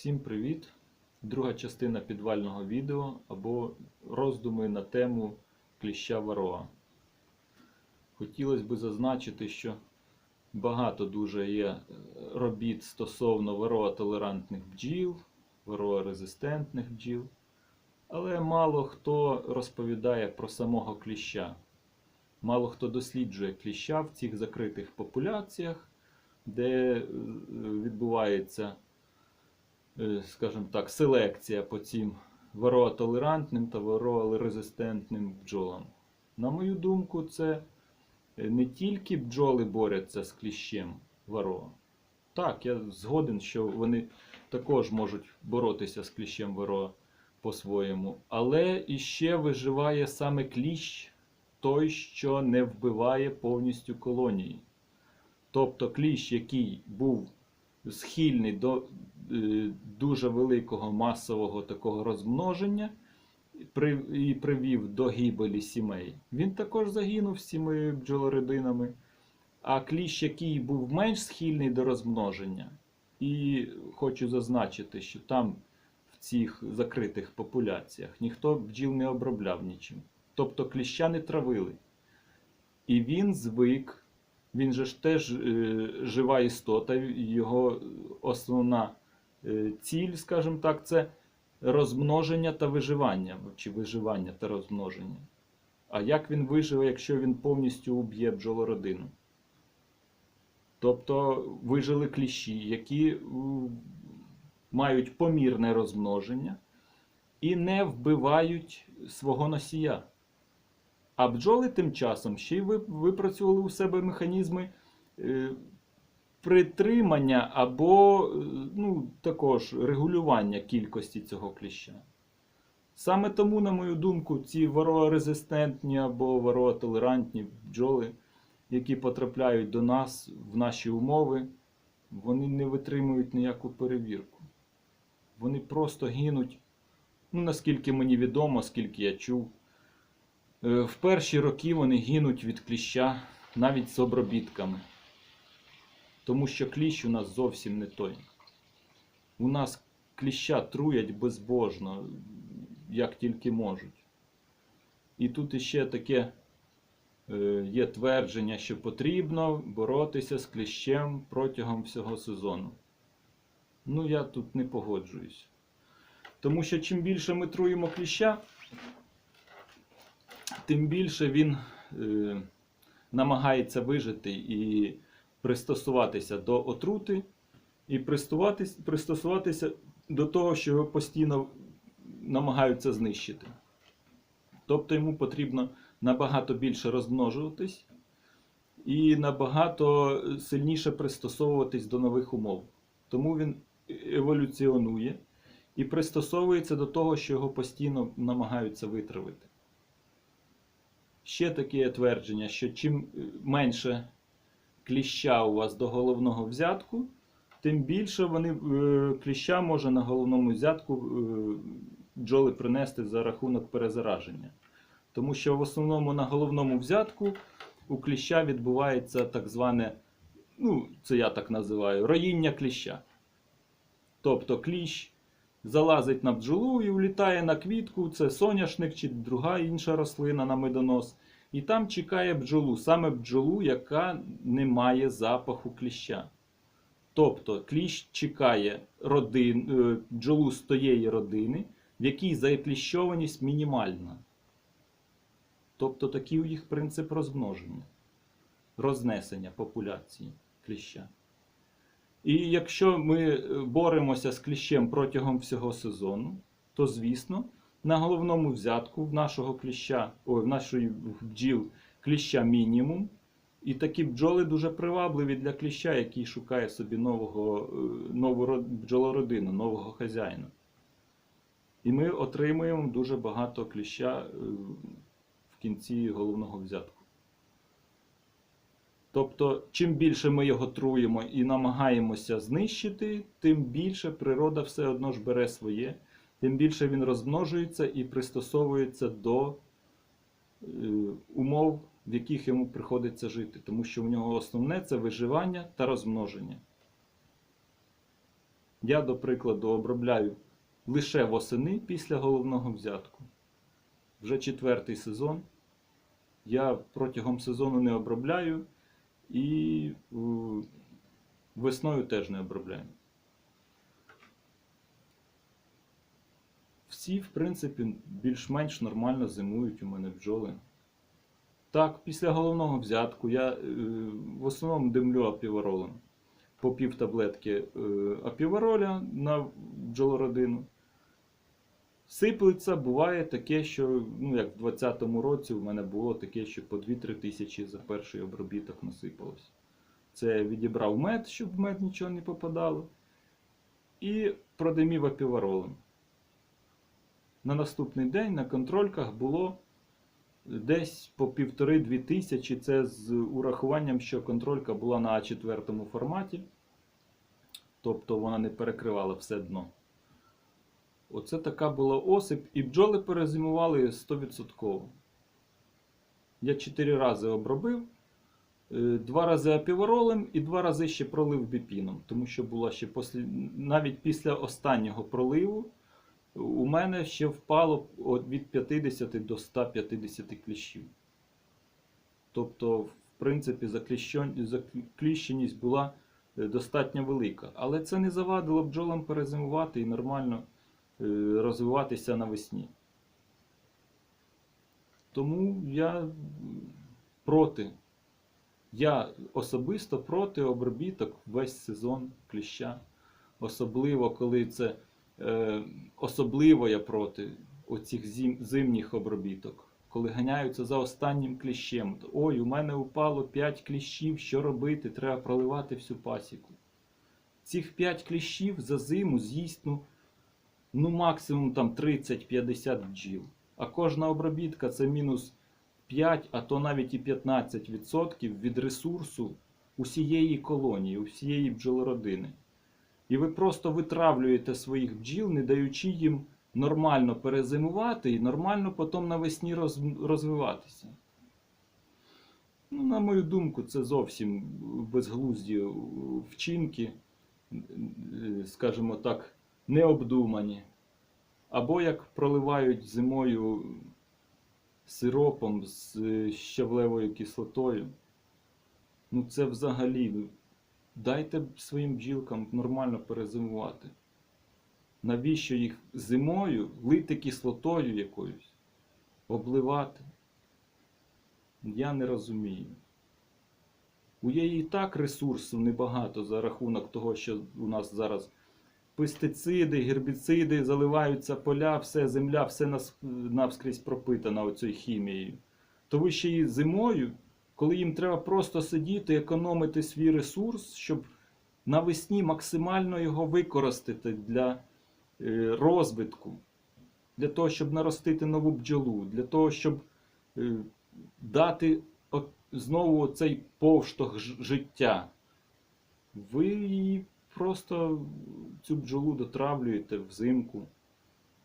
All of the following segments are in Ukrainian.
Всім привіт! Друга частина підвального відео або роздуми на тему кліща вароа. Хотілося б зазначити, що багато дуже є е, робіт стосовно вароа-толерантних бджіл, вароа-резистентних бджіл, але мало хто розповідає про самого кліща. Мало хто досліджує кліща в цих закритих популяціях, де е, відбувається скажімо так, селекція по цим вароатолерантним та вароалерезистентним бджолам. На мою думку, це е, не тільки бджоли борються з кліщем вароа. Так, я згоден, що вони також можуть боротися з кліщем вароа по-своєму, але іще виживає саме кліщ, той, що не вбиває повністю колонії. Тобто кліщ, який був схильний до е, дуже великого масового такого розмноження і привів до гибелі сімей, він також загинув з цими бджолородинами. А кліщ, який був менш схильний до розмноження, і хочу зазначити, що там в цих закритих популяціях ніхто бджіл не обробляв нічим. Тобто кліща не травили. І він звик він же ж теж е, жива істота, його основна е, ціль, скажімо так, це розмноження та виживання, чи виживання та розмноження. А як він виживе, якщо він повністю уб'є бджолородину? Тобто вижили кліщі, які мають помірне розмноження і не вбивають свого носія. А бджоли тим часом ще й випрацювали у себе механізми е, притримання або ну, також регулювання кількості цього кліща. Саме тому, на мою думку, ці вароарезистентні або вароатолерантні бджоли, які потрапляють до нас в наші умови, вони не витримують ніяку перевірку. Вони просто гинуть, ну наскільки мені відомо, скільки я чув. Е, В перші роки вони гинуть від кліща навіть з обробітками. Тому що кліщ у нас зовсім не той. У нас кліща труять безбожно, як тільки можуть. І тут іще таке е, є твердження, що потрібно боротися з кліщем протягом всього сезону. Ну, я тут не погоджуюсь. Тому що чим більше ми труємо кліща, тим більше він е, намагається вижити і пристосуватися до отрути, і пристосуватися до того, що його постійно намагаються знищити. Тобто йому потрібно набагато більше розмножуватись і набагато сильніше пристосовуватись до нових умов. Тому він еволюціонує і пристосовується до того, що його постійно намагаються витравити. Ще таке твердження, що чим менше кліща у вас до головного взятку, тим більше вони, е, кліща може на головному взятку е, бджоли принести за рахунок перезараження. Тому що в основному на головному взятку у кліща відбувається так зване, ну, це я так називаю, роїння кліща. Тобто кліщ залазить на бджолу і влітає на квітку, це соняшник чи друга інша рослина на медонос. І там чекає бджолу, саме бджолу, яка не має запаху кліща. Тобто кліщ чекає родин, е, бджолу з тієї родини, в якій закліщованість мінімальна. Тобто такий у їх принцип розмноження, рознесення популяції кліща. І якщо ми е, боремося з кліщем протягом всього сезону, то звісно, на головному взятку в нашого кліща, ой, в нашої бджіл кліща мінімум. І такі бджоли дуже привабливі для кліща, який шукає собі нового, е, нову ро- бджолородину, нового хазяїна. І ми отримуємо дуже багато кліща е, в кінці головного взятку. Тобто, чим більше ми його труємо і намагаємося знищити, тим більше природа все одно ж бере своє, тим більше він розмножується і пристосовується до е, умов, в яких йому приходиться жити. Тому що в нього основне це виживання та розмноження. Я, до прикладу, обробляю лише восени після головного взятку. Вже четвертий сезон. Я протягом сезону не обробляю і е, весною теж не обробляю. Всі, в принципі, більш-менш нормально зимують у мене бджоли. Так, після головного взятку я е, в основному димлю апіваролем. По пів таблетки е, апівароля на бджолородину. Сиплеться, буває таке, що, ну як в 2020 році у мене було таке, що по 2-3 тисячі за перший обробіток насипалось. Це я відібрав мед, щоб в мед нічого не попадало. І продимів апіваролем. На наступний день на контрольках було десь по півтори-дві тисячі. Це з урахуванням, що контролька була на А4 форматі. Тобто вона не перекривала все дно. Оце така була осип, і бджоли перезимували 100%. Я 4 рази обробив, е, два рази апіворолем і два рази ще пролив біпіном. Тому що була ще після, навіть після останнього проливу у мене ще впало від 50 до 150 кліщів. Тобто, в принципі, закліщеність була е, достатньо велика. Але це не завадило бджолам перезимувати і нормально е, розвиватися навесні. Тому я проти. Я особисто проти обробіток весь сезон кліща. Особливо, коли це особливо я проти оцих зим, зимніх обробіток, коли ганяються за останнім кліщем. Ой, у мене упало 5 кліщів, що робити? Треба проливати всю пасіку. Цих 5 кліщів за зиму з'їсть ну, ну максимум там 30-50 бджіл. А кожна обробітка це мінус 5, а то навіть і 15% від ресурсу усієї колонії, усієї бджолородини. І ви просто витравлюєте своїх бджіл, не даючи їм нормально перезимувати і нормально потім навесні роз- розвиватися. Ну, на мою думку, це зовсім безглузді вчинки, скажімо так, необдумані. Або як проливають зимою сиропом з щавлевою кислотою. Ну це взагалі. Дайте своїм бджілкам нормально перезимувати. Навіщо їх зимою лити кислотою якоюсь, обливати? Я не розумію. У є і так ресурсу небагато за рахунок того, що у нас зараз пестициди, гербіциди, заливаються поля, все, земля, все навскрізь пропитана оцею хімією. То ви ще і зимою, коли їм треба просто сидіти, економити свій ресурс, щоб навесні максимально його використати для е, розвитку, для того, щоб наростити нову бджолу, для того, щоб е, дати знову цей повштовх життя. Ви її просто цю бджолу дотравлюєте взимку,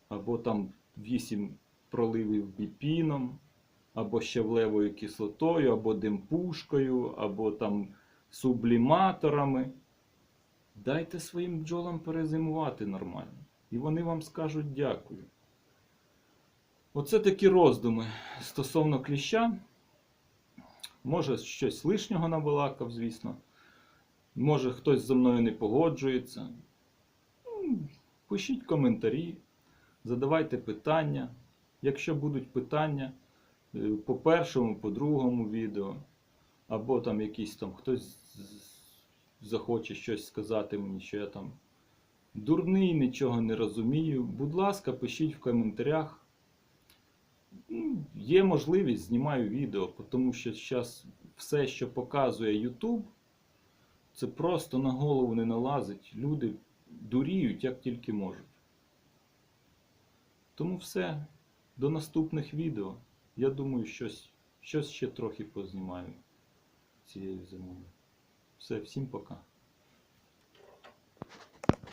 або там 8 проливів біпіном, або щавлевою кислотою, або димпушкою, або там субліматорами. Дайте своїм бджолам перезимувати нормально. І вони вам скажуть дякую. Оце такі роздуми стосовно кліща. Може, щось лишнього набалакав, звісно. Може, хтось зі мною не погоджується. Ну, Пишіть коментарі, задавайте питання. Якщо будуть питання по першому, по другому відео, або там якийсь там хтось захоче щось сказати мені, що я там дурний, нічого не розумію. Будь ласка, пишіть в коментарях. Ну, Є можливість, знімаю відео, тому що зараз все, що показує YouTube, це просто на голову не налазить. Люди дуріють, як тільки можуть. Тому все. До наступних відео. Я думаю, щось, щось ще трохи познімаю цією зимою. Все, всім пока.